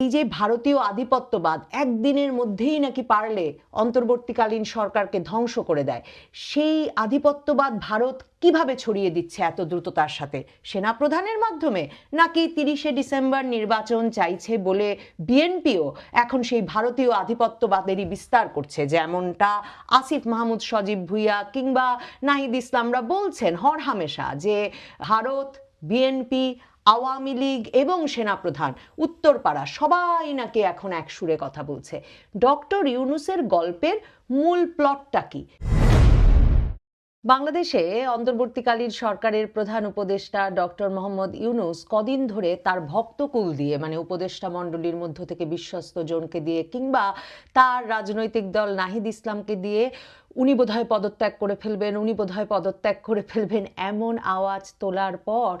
এই যে ভারতীয় আধিপত্যবাদ একদিনের মধ্যেই নাকি পারলে অন্তর্বর্তীকালীন সরকারকে ধ্বংস করে দেয়। সেই আধিপত্যবাদ ভারত কীভাবে ছড়িয়ে দিচ্ছে এত দ্রুততার সাথে? সেনাপ্রধানের মাধ্যমে? নাকি তিরিশে ডিসেম্বর নির্বাচন চাইছে বলে বিএনপিও এখন সেই ভারতীয় আধিপত্যবাদেরই বিস্তার করছে? যেমনটা আসিফ মাহমুদ, সজীব ভুইয়া কিংবা নাহিদ ইসলামরা বলছেন, হরহামেশা, যে ভারত, বিএনপি আওয়ামী লীগ এবং সেনাপ্রধান উত্তরপাড়া সবাই নাকি এখন এক সুরে কথা বলছে। ডক্টর ইউনুসের গল্পের মূল প্লটটা কি? বাংলাদেশে অন্তর্বর্তীকালীন সরকারের প্রধান উপদেষ্টা ডক্টর মোহাম্মদ ইউনুস কদিন ধরে তার ভক্তকুল দিয়ে মানে উপদেষ্টা মণ্ডলীর মধ্য থেকে বিশ্বস্ত জনকে দিয়ে কিংবা তার রাজনৈতিক দল নাহিদ ইসলামকে দিয়ে, উনি বোধহয় পদত্যাগ করে ফেলবেন, উনি বোধহয় পদত্যাগ করে ফেলবেন এমন আওয়াজ তোলার পর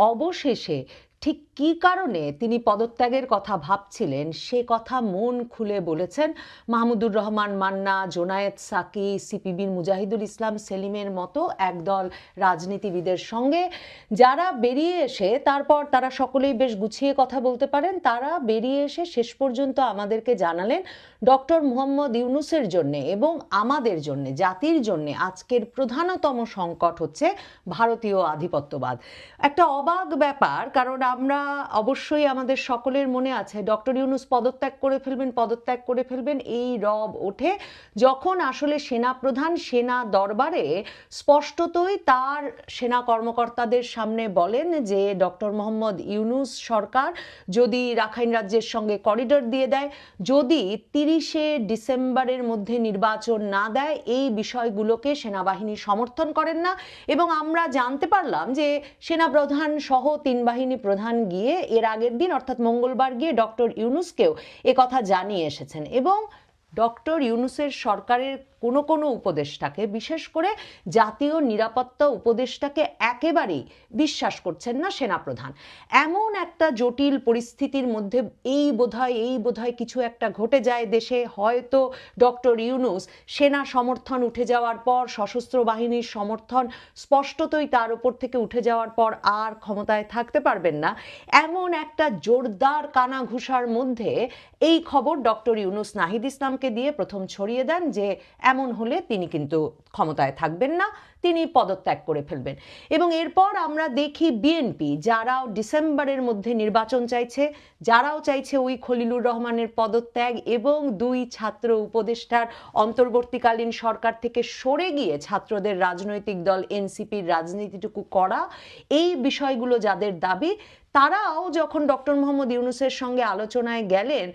অবশেষে ঠিক কী কারণে তিনি পদত্যাগের কথা ভাবছিলেন? সে কথা মন খুলে বলেছেন মাহমুদুর রহমান মান্না, জোনায়েদ সাকি সিপিবির মুজাহিদুল ইসলাম, সেলিমের মতো একদল রাজনীতিবিদের সঙ্গে যারা বেরিয়ে এসে, তারপর তারা সকলেই বেশ গুছিয়ে কথা বলতে পারেন, তারা বেরিয়ে এসে শেষ পর্যন্ত আমাদেরকে জানালেন ডক্টর মুহম্মদ ইউনুসের জন্যে এবং আমাদের জন্যে, জাতির জন্যে আজকের প্রধানতম সংকট হচ্ছে ভারতীয় আধিপত্যবাদ। একটা অবাক ব্যাপার, কারণ আমরা অবশ্যই আমাদের সকলের মনে আছে, ডক্টর ইউনুস পদত্যাগ করে ফেলবেন, পদত্যাগ করে ফেলবেন, এই রব ওঠে। যখন আসলে সেনাপ্রধান সেনা দরবারে স্পষ্টতই তার সেনা কর্মকর্তাদের সামনে বলেন যে, ডক্টর মোহাম্মদ ইউনুস সরকার যদি রাখাইন রাজ্যের সঙ্গে করিডোর দিয়ে দেয়, যদি তিরিশে ডিসেম্বরের মধ্যে নির্বাচন না দেয়, এই বিষয়গুলোকে সেনাবাহিনী সমর্থন করেন না। এবং আমরা জানতে পারলাম যে সেনাপ্রধান সহ তিন বাহিনী প্রধান গিয়ে এর আগের দিন, অর্থাৎ মঙ্গলবার গিয়ে ডক্টর ইউনুসকেও কথা জানিয়ে এসেছেন এবং ডক্টর ইউনুসের সরকারের কোনো কোনো উপদেষ্টাকে, বিশেষ করে জাতীয় নিরাপত্তা উপদেষ্টাকে একেবারেই বিশ্বাস করছেন না সেনাপ্রধান। এমন একটা জটিল পরিস্থিতির মধ্যে এই বোধহয় এই বোধহয় কিছু একটা ঘটে যায় দেশে। হয়তো ডক্টর ইউনুস সেনা সমর্থন উঠে যাওয়ার পর, সশস্ত্র বাহিনীর সমর্থন স্পষ্টতই তার উপর থেকে উঠে যাওয়ার পর আর ক্ষমতায় থাকতে পারবেন না। এমন একটা জোরদার কানাঘুষার মধ্যে এই খবর ডক্টর ইউনুস নাহিদ ইসলামকে দিয়ে প্রথম ছড়িয়ে দেন যে এমন হলে তিনি কিন্তু ক্ষমতায় থাকবেন না, তিনি পদত্যাগ করে ফেলবেন। এবং এরপর আমরা দেখি বিএনপি যারাও ডিসেম্বরের মধ্যে নির্বাচন চাইছে, যারাও চাইছে ওই খলিলুর রহমানের পদত্যাগ এবং দুই ছাত্র উপদেষ্টার অন্তর্বর্তীকালীন সরকার থেকে সরে গিয়ে ছাত্রদের রাজনৈতিক দল এনসিপির রাজনীতিটুকু করা, এই বিষয়গুলো যাদের দাবি, তারাও যখন ডক্টর মোহাম্মদ ইউনুসের সঙ্গে আলোচনায় গেলেন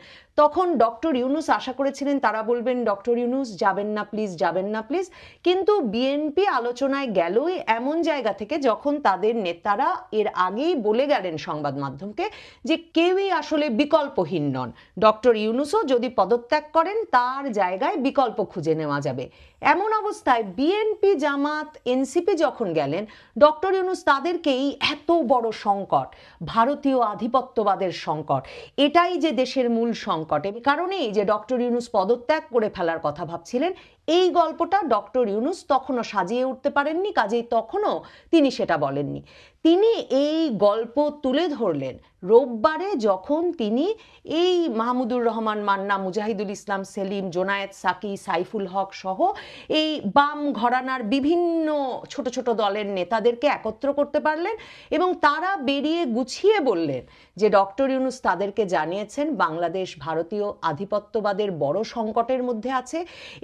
তখন ডক্টর ইউনুস আশা করেছিলেন, তারা বলবেন, ডক্টর ইউনুস, যাবেন না প্লিজ যাবেন না প্লিজ কিন্তু বিএনপি আলোচনায় গেলই এমন জায়গা থেকে যখন তাদের নেতারা এর আগেই বলে গেলেন সংবাদ মাধ্যমকে যে কেউই আসলে বিকল্পহীন নন। ডক্টর ইউনুসও যদি পদত্যাগ করেন, তার জায়গায় বিকল্প খুঁজে নেওয়া যাবে। এমন অবস্থায় বিএনপি জামাত এনসিপি যখন গেলেন, ডক্টর ইউনুস তাদেরকেই এত বড় সংকট, ভারতীয় আধিপত্যবাদের সংকট, এটাই যে দেশের মূল সংকট। এ কারণেই যে ডক্টর ইউনুস পদত্যাগ করে ফেলার কথা ভাবছিলেন এই গল্পটা ডক্টর ইউনুস তখনও সাজিয়ে উঠতে পারেননি, কাজেই তখনও তিনি সেটা বলেননি। তিনি এই গল্প তুলে ধরলেন রোববারে যখন তিনি এই মাহমুদুর রহমান, মান্না, মুজাহিদুল ইসলাম, সেলিম, জোনায়েদ, সাকি, সাইফুল হক সহ এই বাম ঘরানার বিভিন্ন ছোট ছোট দলের নেতাদেরকে একত্র করতে পারলেন এবং তারা বেরিয়ে গুছিয়ে বললেন যে ডক্টর ইউনুস তাদেরকে জানিয়েছেন, বাংলাদেশ ভারতীয় আধিপত্যবাদের বড় সংকটের মধ্যে আছে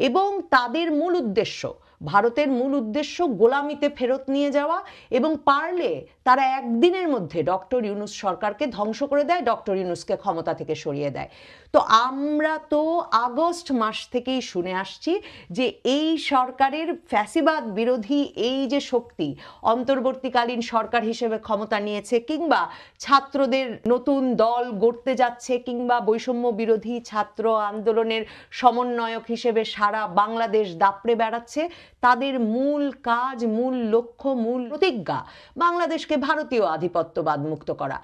এবং তাদের মূল উদ্দেশ্য। ভারতের মূল উদ্দেশ্য গোলামিতে ফেরত নিয়ে যাওয়া এবং পারলে তারা একদিনের মধ্যে ডক্টর ইউনুস সরকারকে ধ্বংস করে দেয়, ডক্টর ইউনুসকে ক্ষমতা থেকে সরিয়ে দেয়। তো আমরা তো আগস্ট মাস থেকেই শুনে আসছি যে এই সরকারের ফ্যাসিবাদ বিরোধী এই যে শক্তি অন্তর্বর্তীকালীন সরকার হিসেবে ক্ষমতা নিয়েছে কিংবা ছাত্রদের নতুন দল গড়তে যাচ্ছে কিংবা বৈষম্য বিরোধী ছাত্র আন্দোলনের সমন্বয়ক হিসেবে সারা বাংলাদেশ দাপড়ে বেড়াচ্ছে তাদের মূল কাজ মূল লক্ষ্য মূল প্রতিজ্ঞা বাংলাদেশকে ভারতীয় আধিপত্যবাদ মুক্ত করা।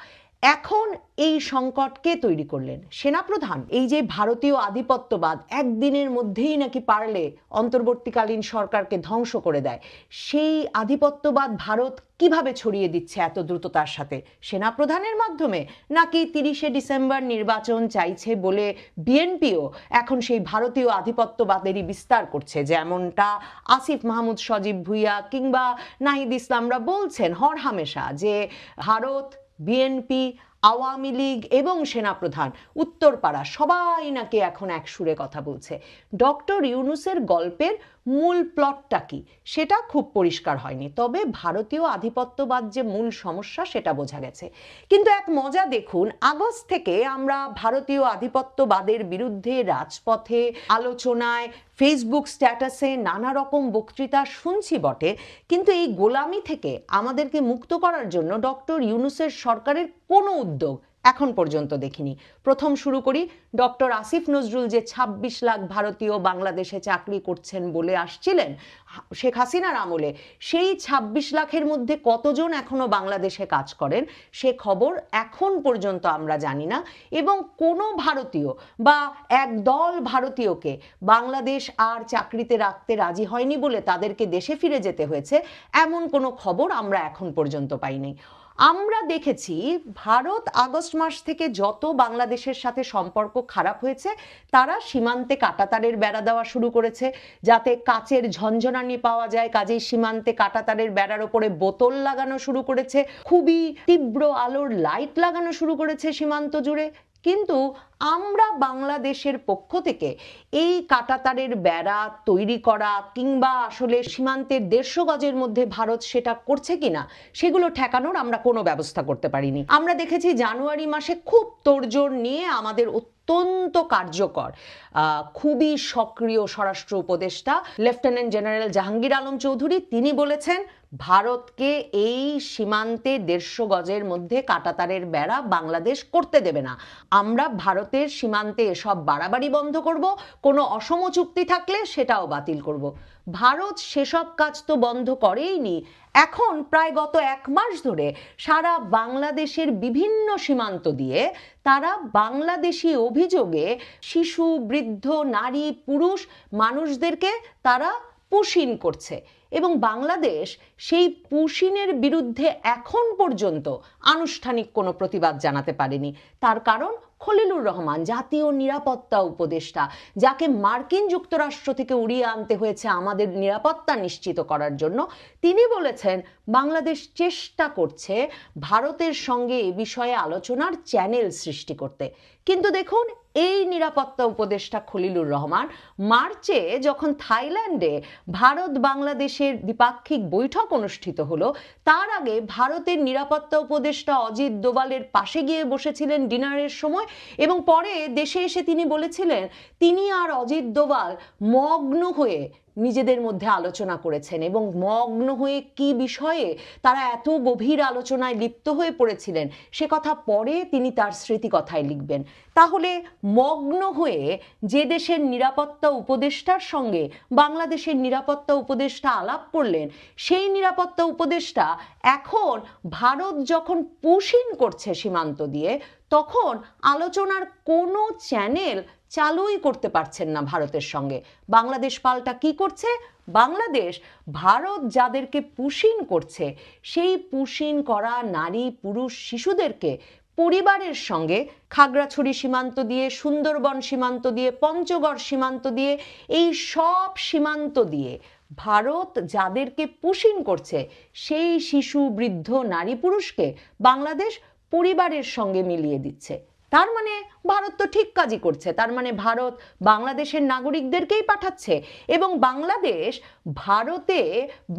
এখন এই সংকট কে তৈরি করলেন? সেনাপ্রধান, এই যে ভারতীয় আধিপত্যবাদ একদিনের মধ্যেই নাকি পারলে অন্তর্বর্তীকালীন সরকারকে ধ্বংস করে দেয়, সেই আধিপত্যবাদ ভারত কীভাবে ছড়িয়ে দিচ্ছে এত দ্রুততার সাথে? সেনাপ্রধানের মাধ্যমে নাকি তিরিশে ডিসেম্বর নির্বাচন চাইছে বলে বিএনপিও এখন সেই ভারতীয় আধিপত্যবাদেরই বিস্তার করছে? যেমনটা আসিফ মাহমুদ, সজীব ভুইয়া কিংবা নাহিদ ইসলামরা বলছেন হর হামেশা যে ভারত বিএনপি আওয়ামী লীগ এবং সেনাপ্রধান, উত্তরপাড়া, সবাই নাকি এখন এক সুরে কথা বলছে। ডক্টর ইউনুসের গল্পের মূল প্লটটা কি? সেটা খুব পরিষ্কার হয়নি। তবে ভারতীয় আধিপত্যবাদ যে মূল সমস্যা, সেটা বোঝা গেছে। কিন্তু এক মজা দেখুন, আগস্ট থেকে আমরা ভারতীয় আধিপত্যবাদের বিরুদ্ধে রাজপথে, আলোচনায় ফেসবুক স্ট্যাটাসে নানা রকম বক্তৃতা শুনছি বটে। কিন্তু এই গোলামি থেকে আমাদেরকে মুক্ত করার জন্য ডক্টর ইউনুসের সরকারের কোনো উদ্যোগ এখন পর্যন্ত দেখিনি। প্রথম শুরু করি ডক্টর আসিফ নজরুল যে ২৬ লাখ ভারতীয় বাংলাদেশে চাকরি করছেন বলে আসছিলেন, শেখ হাসিনার আমলে, সেই ২৬ লাখের মধ্যে কতজন এখনও বাংলাদেশে কাজ করেন, সে খবর এখন পর্যন্ত আমরা জানি না। এবং কোনো ভারতীয় বা এক দল ভারতীয়কে বাংলাদেশ আর চাকরিতে রাখতে রাজি হয়নি বলে তাদেরকে দেশে ফিরে যেতে হয়েছে, এমন কোনো খবর আমরা এখন পর্যন্ত পাইনি। আমরা দেখেছি, ভারত আগস্ট মাস থেকে যত বাংলাদেশের সাথে সম্পর্ক খারাপ হয়েছে। তারা সীমান্তে কাটাতারের বেড়া দেওয়া শুরু করেছে, যাতে কাচের ঝঞ্ঝনানি পাওয়া যায়। কাজেই সীমান্তে কাটাতারের বেড়ার ওপরে বোতল লাগানো শুরু করেছে। খুবই তীব্র আলোর লাইট লাগানো শুরু করেছে সীমান্ত জুড়ে। কিন্তু আমরা বাংলাদেশের পক্ষ থেকে এই কাটাতারের বেড়া তৈরি করা কিংবা আসলে সীমান্তের দেড়শো গজের মধ্যে ভারত সেটা করছে কিনা, সেগুলো ঠেকানোর আমরা কোনো ব্যবস্থা করতে পারিনি। আমরা দেখেছি জানুয়ারি মাসে খুব তোড়জোড় নিয়ে আমাদের অত্যন্ত কার্যকর খুবই সক্রিয় স্বরাষ্ট্র উপদেষ্টা লেফটেন্যান্ট জেনারেল জাহাঙ্গীর আলম চৌধুরী। তিনি বলেছেন, ভারতকে এই সীমান্তে দেড়শো গজের মধ্যে কাটাতারের বেড়া বাংলাদেশ করতে দেবে না। আমরা ভারতের সীমান্তে এসব বাড়াবাড়ি বন্ধ করব, কোনো অসম চুক্তি থাকলে সেটাও বাতিল করব। ভারত সেসব কাজ তো বন্ধ করেইনি এখন প্রায় গত এক মাস ধরে সারা বাংলাদেশের বিভিন্ন সীমান্ত দিয়ে তারা বাংলাদেশি অভিযোগে শিশু, বৃদ্ধ, নারী, পুরুষ মানুষদেরকে তারা পুশিন করছে এবং বাংলাদেশ সেই পুশিনের বিরুদ্ধে এখন পর্যন্ত আনুষ্ঠানিক কোনো প্রতিবাদ জানাতে পারেনি। তার কারণ খলিলুর রহমান, জাতীয় নিরাপত্তা উপদেষ্টা, যাকে মার্কিন যুক্তরাষ্ট্র থেকে উড়িয়ে আনতে হয়েছে আমাদের নিরাপত্তা নিশ্চিত করার জন্য। তিনি বলেছেন, বাংলাদেশ চেষ্টা করছে ভারতের সঙ্গে এ বিষয়ে আলোচনার চ্যানেল সৃষ্টি করতে। কিন্তু দেখুন, এই নিরাপত্তা উপদেষ্টা খলিলুর রহমান মার্চে যখন থাইল্যান্ডে ভারত বাংলাদেশের দ্বিপাক্ষিক বৈঠক অনুষ্ঠিত হলো, তার আগে ভারতের নিরাপত্তা উপদেষ্টা অজিত দোভালের পাশে গিয়ে বসেছিলেন ডিনারের সময় এবং পরে দেশে এসে তিনি বলেছিলেন, তিনি আর অজিত দোভাল মগ্ন হয়ে নিজেদের মধ্যে আলোচনা করেছেন এবং মগ্ন হয়ে কি বিষয়ে তারা এত গভীর আলোচনায় লিপ্ত হয়ে পড়েছিলেন, সে কথা পরে তিনি তার স্মৃতিকথায় লিখবেন। তাহলে মগ্ন হয়ে যে দেশের নিরাপত্তা উপদেষ্টার সঙ্গে বাংলাদেশের নিরাপত্তা উপদেষ্টা আলাপ করলেন, সেই নিরাপত্তা উপদেষ্টা এখন ভারত যখন পুশিন করছে সীমান্ত দিয়ে, তখন আলোচনার কোনো চ্যানেল চালুই করতে পারছেন না ভারতের সঙ্গে। বাংলাদেশ পাল্টা কি করছে? বাংলাদেশ, ভারত যাদেরকে পুশিন করছে, সেই পুশিন করা নারী, পুরুষ, শিশুদেরকে পরিবারের সঙ্গে খাগড়াছড়ি সীমান্ত দিয়ে, সুন্দরবন সীমান্ত দিয়ে, পঞ্চগড় সীমান্ত দিয়ে, এই সব সীমান্ত দিয়ে ভারত যাদেরকে পুশিন করছে, সেই শিশু, বৃদ্ধ, নারী, পুরুষকে বাংলাদেশ পরিবারের সঙ্গে মিলিয়ে দিচ্ছে। তার মানে ভারত তো ঠিক কাজই করছে। তার মানে ভারত বাংলাদেশের নাগরিকদেরকেই পাঠাচ্ছে এবং বাংলাদেশ ভারতে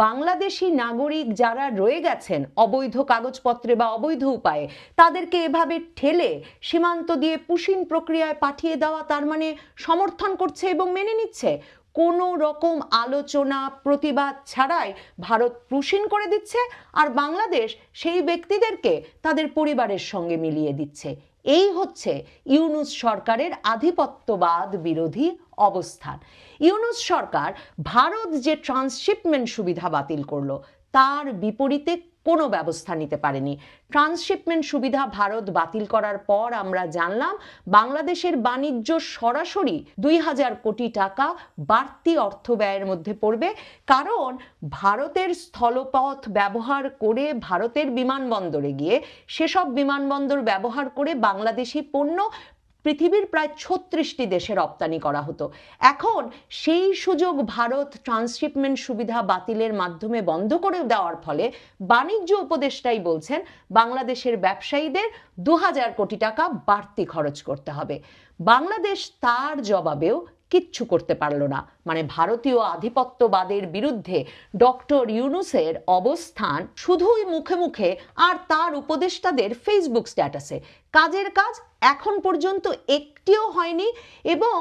বাংলাদেশি নাগরিক যারা রয়ে গেছেন অবৈধ কাগজপত্রে বা অবৈধ উপায়ে, তাদেরকে এভাবে ঠেলে সীমান্ত দিয়ে পুশিন প্রক্রিয়ায় পাঠিয়ে দেওয়া তার মানে সমর্থন করছে এবং মেনে নিচ্ছে। কোনো রকম আলোচনা, প্রতিবাদ ছাড়াই ভারত পুশিন করে দিচ্ছে আর বাংলাদেশ সেই ব্যক্তিদেরকে তাদের পরিবারের সঙ্গে মিলিয়ে দিচ্ছে। এই হচ্ছে ইউনুস সরকারের আধিপত্যবাদ বিরোধী অবস্থান। ইউনুস সরকার ভারত যে ট্রান্সশিপমেন্ট সুবিধা বাতিল করল, তার বিপরীতে কোনো ব্যবস্থা নিতে পারেনি। ট্রান্সশিপমেন্ট সুবিধা ভারত বাতিল করার পর আমরা জানলাম, বাংলাদেশের বাণিজ্য সরাসরি দুই হাজার কোটি টাকা বাড়তি অর্থ ব্যয়ের মধ্যে পড়বে। কারণ ভারতের স্থলপথ ব্যবহার করে ভারতের বিমানবন্দরে গিয়ে সেসব বিমানবন্দর ব্যবহার করে বাংলাদেশি পণ্য পৃথিবীর প্রায় ছত্রিশটি দেশে রপ্তানি করা হতো। এখন সেই সুযোগ ভারত ট্রান্সশিপমেন্ট সুবিধা বাতিলের মাধ্যমে বন্ধ করে দেওয়ার ফলে বাণিজ্য উপদেষ্টাই বলছেন, বাংলাদেশের ব্যবসায়ীদের দু হাজার কোটি টাকা বাড়তি খরচ করতে হবে। বাংলাদেশ তার জবাবেও কিচ্ছু করতে পারল না। মানে ভারতীয় আধিপত্যবাদের বিরুদ্ধে ডক্টর ইউনুসের অবস্থান শুধুই মুখে মুখে আর তার উপদেষ্টাদের ফেসবুক স্ট্যাটাসে। কাজের কাজ এখন পর্যন্ত একটিও হয়নি এবং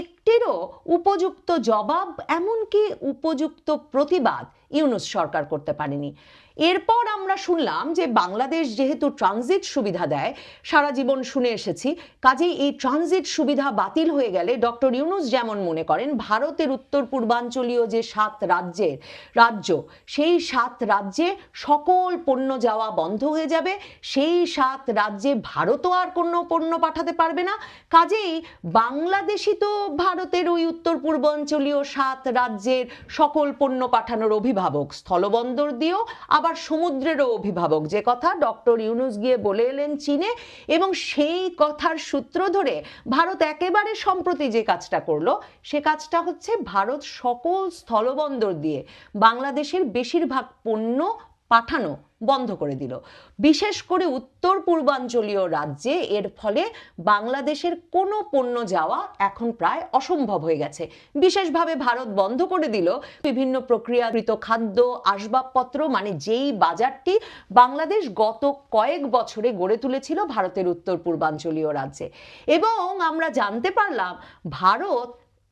একটিরও উপযুক্ত জবাব, এমনকি উপযুক্ত প্রতিবাদ ইউনুস সরকার করতে পারেনি। এরপর আমরা শুনলাম যে বাংলাদেশ যেহেতু ট্রানজিট সুবিধা দেয়, সারা জীবন শুনে এসেছি। কাজেই এই ট্রানজিট সুবিধা বাতিল হয়ে গেলে ডক্টর ইউনুস যেমন মনে করেন, ভারতের উত্তর পূর্বাঞ্চলীয় যে সাত রাজ্যের রাজ্য, সেই সাত রাজ্যে সকল পণ্য যাওয়া বন্ধ হয়ে যাবে। সেই সাত রাজ্যে ভারতও আর কোনো পণ্য পাঠাতে পারবে না। কাজেই বাংলাদেশি তো ভারতের ওই উত্তর পূর্বাঞ্চলীয় সাত রাজ্যের সকল পণ্য পাঠানোর অভিভাবক। স্থলবন্দর দিয়েও আবার সমুদ্রেরও অভিভাবক। যে কথা ডক্টর ইউনুস গিয়ে বলে এলেন চীনে এবং সেই কথার সূত্র ধরে ভারত একেবারে সম্প্রতি যে কাজটা করল, সে কাজটা হচ্ছে ভারত সকল স্থলবন্দর দিয়ে বাংলাদেশের বেশিরভাগ পণ্য পাঠানো বন্ধ করে দিল। বিশেষ করে উত্তর পূর্বাঞ্চলীয় রাজ্যে এর ফলে বাংলাদেশের কোনো পণ্য যাওয়া এখন প্রায় অসম্ভব হয়ে গেছে। বিশেষভাবে ভারত বন্ধ করে দিল বিভিন্ন প্রক্রিয়াকৃত খাদ্য, আসবাবপত্র মানে যেই বাজারটি বাংলাদেশ গত কয়েক বছরে গড়ে তুলেছিল ভারতের উত্তর পূর্বাঞ্চলীয় রাজ্যে। এবং আমরা জানতে পারলাম, ভারত,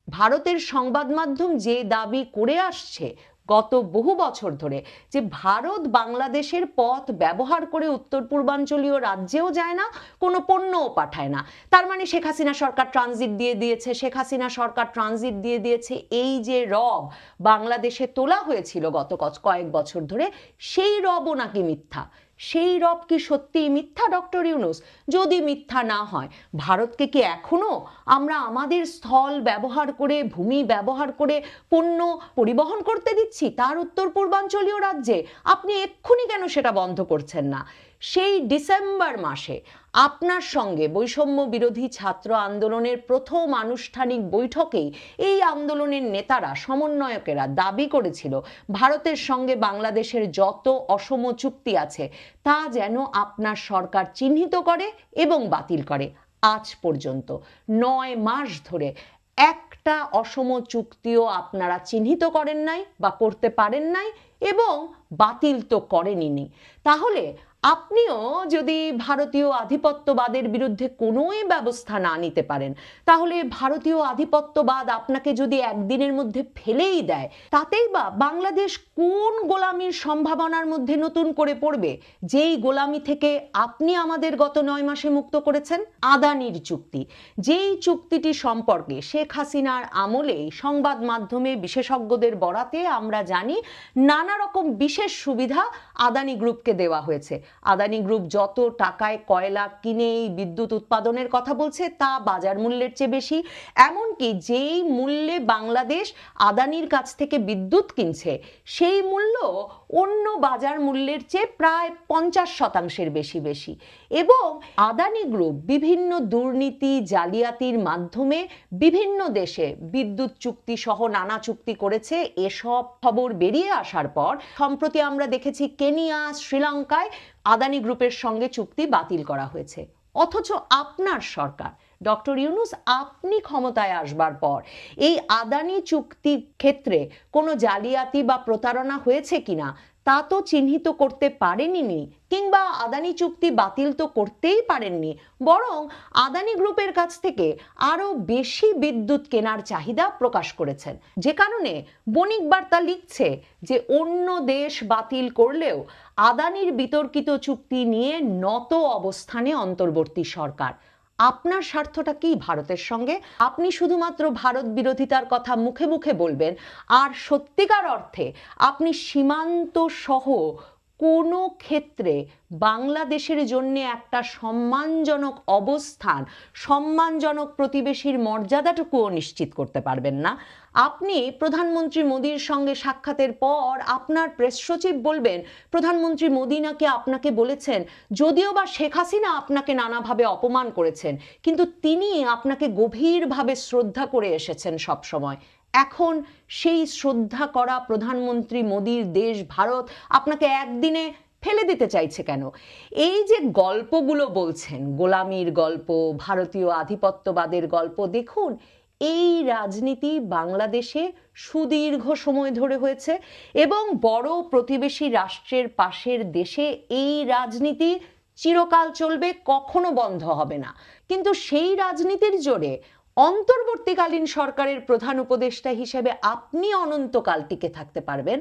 ভারতের সংবাদ মাধ্যম যে দাবি করে আসছে গত বহু বছর ধরে যে ভারত বাংলাদেশের পথ ব্যবহার করে উত্তর পূর্বাঞ্চলীয় রাজ্যেও যায় না, কোনো পণ্যও পাঠায় না। তার মানে শেখ হাসিনা সরকার ট্রানজিট দিয়ে দিয়েছে, শেখ হাসিনা সরকার ট্রানজিট দিয়ে দিয়েছে। এই যে রব বাংলাদেশে তোলা হয়েছিল গত কয়েক বছর ধরে, সেই রবও নাকি মিথ্যা। সেই রব কি সত্যিই মিথ্যা, ডক্টর ইউনুস? যদি মিথ্যা না হয়, ভারতকে কি এখনও আমরা আমাদের স্থল ব্যবহার করে, ভূমি ব্যবহার করে, পণ্য পরিবহন করতে দিচ্ছি? তার উত্তর পূর্বাঞ্চলীয় রাজ্যে আপনি এক্ষুনি কেন সেটা বন্ধ করছেন না? সেই ডিসেম্বর মাসে আপনার সঙ্গে বৈষম্য বিরোধী ছাত্র আন্দোলনের প্রথম আনুষ্ঠানিক বৈঠকেই এই আন্দোলনের নেতারা, সমন্বয়কেরা দাবি করেছিল, ভারতের সঙ্গে বাংলাদেশের যত অসম চুক্তি আছে, তা যেন আপনার সরকার চিহ্নিত করে এবং বাতিল করে। আজ পর্যন্ত নয় মাস ধরে একটা অসম চুক্তিও আপনারা চিহ্নিত করেন নাই বা করতে পারেন নাই এবং বাতিল তো করেনি তাহলে আপনিও যদি ভারতীয় আধিপত্যবাদের বিরুদ্ধে কোনোই ব্যবস্থা না নিতে পারেন, তাহলে ভারতীয় আধিপত্যবাদ আপনাকে যদি একদিনের মধ্যে ফেলেই দেয়, তাতেই বা বাংলাদেশ কোন গোলামির সম্ভাবনার মধ্যে নতুন করে পড়বে? যেই গোলামি থেকে আপনি আমাদের গত নয় মাসে মুক্ত করেছেন, আদানির চুক্তি। যেই চুক্তিটি সম্পর্কে শেখ হাসিনার আমলেই সংবাদ মাধ্যমে বিশেষজ্ঞদের বরাতে আমরা জানি, নানা রকম বিশেষ সুবিধা আদানি গ্রুপকে দেওয়া হয়েছে। আদানি গ্রুপ যত টাকায় কয়লা কিনে এই বিদ্যুৎ উৎপাদনের কথা বলছে, তা বাজার মূল্যের চেয়ে বেশি। এমনকি যেই মূল্যে বাংলাদেশ আদানির কাছ থেকে বিদ্যুৎ কিনছে, সেই মূল্য অন্য বাজার মূল্যের চেয়ে প্রায় পঞ্চাশ শতাংশের বেশি বেশি। এবং আদানি গ্রুপ বিভিন্ন দুর্নীতি, জালিয়াতির মাধ্যমে বিভিন্ন দেশে বিদ্যুৎ চুক্তি সহ নানা চুক্তি করেছে। এসব খবর বেরিয়ে আসার পর, সম্প্রতি আমরা দেখেছি কেনিয়া, শ্রীলঙ্কায় আদানি গ্রুপের সঙ্গে চুক্তি বাতিল করা হয়েছে। অথচ আপনার সরকার, ডক্টর ইউনুস, আপনি ক্ষমতায় আসবার পর এই আদানি চুক্তির ক্ষেত্রে কোনো জালিয়াতি বা প্রতারণা হয়েছে কিনা, তা তো চিহ্নিত করতে পারেনি কিংবা আদানি চুক্তি বাতিল তো করতেই পারেননি, বরং আদানি গ্রুপের কাছ থেকে আরও বেশি বিদ্যুৎ কেনার চাহিদা প্রকাশ করেছেন। যে কারণে বণিক বার্তা লিখছে যে অন্য দেশ বাতিল করলেও আদানির বিতর্কিত চুক্তি নিয়ে নত অবস্থানে অন্তর্বর্তী সরকার। আপনার স্বার্থটা কি ভারতের সঙ্গে? আপনি শুধুমাত্র ভারত বিরোধিতার কথা মুখে মুখে বলবেন, আর সত্যিকার অর্থে আপনি সীমান্ত সহ কোনো ক্ষেত্রে বাংলাদেশের জন্য একটা সম্মানজনক অবস্থান, সম্মানজনক প্রতিবেশীর মর্যাদাটুকুও নিশ্চিত করতে পারবেন না। আপনি প্রধানমন্ত্রী মোদীর সঙ্গে সাক্ষাতের পর আপনার প্রেস সচিব বলবেন, প্রধানমন্ত্রী মোদী নাকি আপনাকে বলেছেন, যদিও বা শেখ হাসিনা আপনাকে নানাভাবে অপমান করেছেন, কিন্তু তিনি আপনাকে গভীরভাবে শ্রদ্ধা করে এসেছেন সব সময় এখন সেই শ্রদ্ধা করা প্রধানমন্ত্রী মোদীর দেশ, ভারত, আপনাকে একদিনে ফেলে দিতে চাইছে কেন? এই যে গল্পগুলো বলছেন, গোলামির গল্প, ভারতীয় আধিপত্যবাদের গল্প, দেখুন এই রাজনীতি বাংলাদেশে সুদীর্ঘ সময় ধরে হয়েছে এবং বড় প্রতিবেশী রাষ্ট্রের পাশের দেশে এই রাজনীতি চিরকাল চলবে, কখনো বন্ধ হবে না। কিন্তু সেই রাজনীতির জোরে অন্তর্বর্তীকালীন সরকারের প্রধান উপদেষ্টা হিসেবে আপনি অনন্তকাল টিকে থাকতে পারবেন।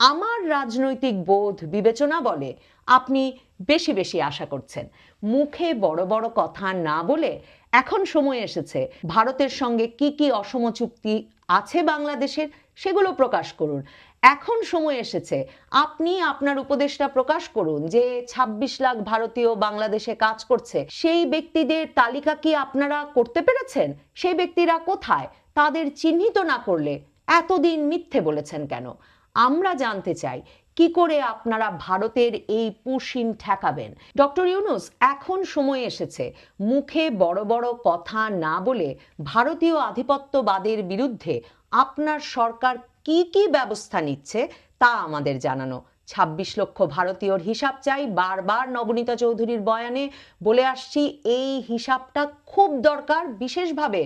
আমার রাজনৈতিক বোধ বিবেচনা বলে আপনি বেশি বেশি আশা করছেন। মুখে বড় বড় কথা না বলে এখন সময় এসেছে। ভারতের সঙ্গে কি কি অসম চুক্তি আছে বাংলাদেশের সেগুলো প্রকাশ করুন। এখন সময় এসেছে। আপনি আপনার উপদেশটা প্রকাশ করুন যে ২৬ লাখ ভারতীয় বাংলাদেশে কাজ করছে। সেই ব্যক্তিদের তালিকা কি আপনারা করতে পেরেছেন? সেই ব্যক্তিরা কোথায়? তাদের চিহ্নিত না করলে এতদিন মিথ্যে বলেছেন কেন? আমরা জানতে চাই কি করে আপনারা ভারতের এই পুশিন ঠেকাবেন? ডক্টর ইউনুস, এখন সময় এসেছে। মুখে বড় বড় কথা না বলে ভারতীয় আধিপত্যবাদের বিরুদ্ধে আপনার সরকার কি কি ব্যবস্থা নিচ্ছে তা আমাদের জানানো। ছাব্বিশ লক্ষ ভারতীয়র হিসাব চাই। বারবার নবনীতা চৌধুরীর বয়ানে বলে আসছি, এই হিসাবটা খুব দরকার। বিশেষভাবে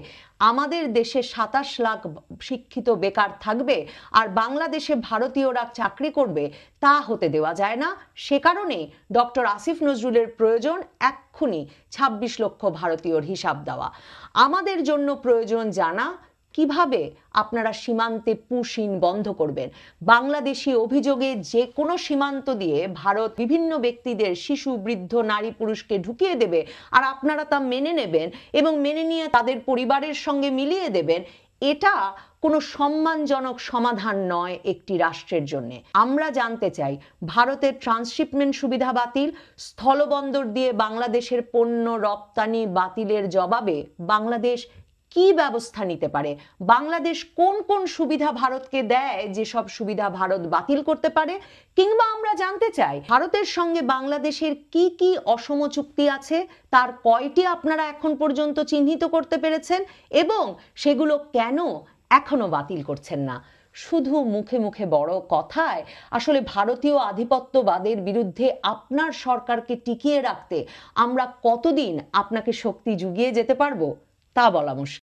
আমাদের দেশে সাতাশ লাখ শিক্ষিত বেকার থাকবে আর বাংলাদেশে ভারতীয়রা চাকরি করবে, তা হতে দেওয়া যায় না। সে কারণে ডক্টর আসিফ নজরুলের প্রয়োজন এক্ষুনি ছাব্বিশ লক্ষ ভারতীয়র হিসাব দেওয়া। আমাদের জন্য প্রয়োজন জানা কীভাবে আপনারা সীমান্তে পুশিন বন্ধ করবেন? বাংলাদেশি অভিযোগে যে কোনো সীমান্ত দিয়ে ভারত বিভিন্ন ব্যক্তিদের শিশু, বৃদ্ধ, নারী, পুরুষকে ঢুকিয়ে দেবে আর আপনারা তা মেনে নেবেন এবং মেনে নিয়ে তাদের পরিবারের সঙ্গে মিলিয়ে দেবেন, এটা কোনো সম্মানজনক সমাধান নয় একটি রাষ্ট্রের জন্য। আমরা জানতে চাই, ভারতের ট্রান্সশিপমেন্ট সুবিধা বাতিল, স্থলবন্দর দিয়ে বাংলাদেশের পণ্য রপ্তানি বাতিলের জবাবে বাংলাদেশ কি ব্যবস্থা নিতে পারে? বাংলাদেশ কোন কোন সুবিধা ভারতকে দেয়? যেসব সুবিধা ভারত বাতিল করতে পারে? কিংবা আমরা জানতে চাই, ভারতের সঙ্গে বাংলাদেশের কি কি অসম চুক্তি আছে? তার কয়টি আপনারা এখন পর্যন্ত চিহ্নিত করতে পেরেছেন? এবং সেগুলো কেন এখনও বাতিল করছেন না? শুধু মুখে মুখে বড় কথায়, আসলে ভারতীয় আধিপত্যবাদের বিরুদ্ধে আপনার সরকারকে টিকিয়ে রাখতে আমরা কতদিন আপনাকে শক্তি জুগিয়ে যেতে পারব? তা বলা মুশকিল।